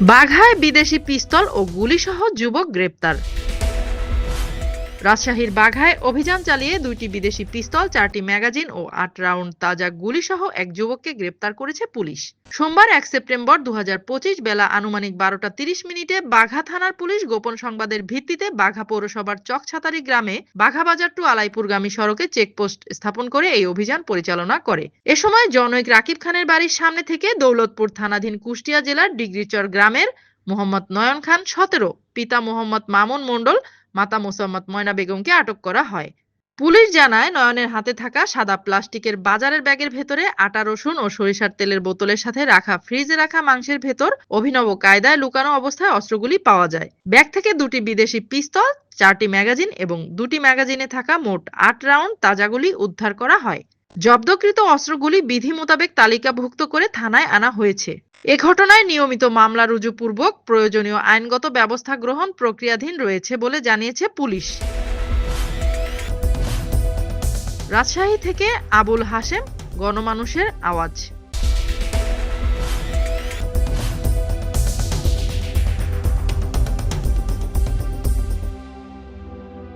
বাঘায় বিদেশি পিস্তল ও গুলিসহ যুবক গ্রেপ্তার। রাজশাহীর বাঘায় অভিযান চালিয়ে দুইটি বিদেশি পিস্তল, চারটি ম্যাগাজিন ও আট রাউন্ড তাজা গুলিসহ এক যুবককে গ্রেপ্তার করেছে পুলিশ। সোমবার এক সেপ্টেম্বর দু বেলা আনুমানিক বারোটা তিরিশ মিনিটে বাঘা থানার পুলিশ গোপন সংবাদের ভিত্তিতে বাঘা পৌরসভার চকছাতারি গ্রামে বাঘাবাজার টু আলাইপুরগামী সড়কে চেকপোস্ট স্থাপন করে এই অভিযান পরিচালনা করে। এ সময় জনৈক রাকিব খানের বাড়ির সামনে থেকে দৌলতপুর থানাধীন কুষ্টিয়া জেলার ডিগ্রিচর গ্রামের মোহাম্মদ নয়ন খান, সতেরো, পিতা মোহাম্মদ মামুন মণ্ডল মাতা মোসাম্মদ ময়না বেগমকে আটক করা হয়। পুলিশ জানায়, নয়নের হাতে থাকা সাদা প্লাস্টিকের বাজারের ব্যাগের ভেতরে আটা, রসুন ও সরিষার তেলের বোতলের সাথে রাখা, ফ্রিজে রাখা মাংসের ভেতর অভিনব কায়দায় লুকানো অবস্থায় অস্ত্রগুলি পাওয়া যায়। ব্যাগ থেকে দুটি বিদেশি পিস্তল, চারটি ম্যাগাজিন এবং দুটি ম্যাগাজিনে থাকা মোট আট রাউন্ড তাজাগুলি উদ্ধার করা হয়। জব্দকৃত অস্ত্রগুলি বিধি মোতাবেক তালিকাভুক্ত করে থানায় আনা হয়েছে। এ ঘটনায় নিয়মিত মামলা রুজুপূর্বক প্রয়োজনীয় আইনগত ব্যবস্থা গ্রহণ প্রক্রিয়াধীন রয়েছে বলে জানিয়েছে পুলিশ। রাজশাহী থেকে আবুল হাশেম, গণমানুষের আওয়াজ।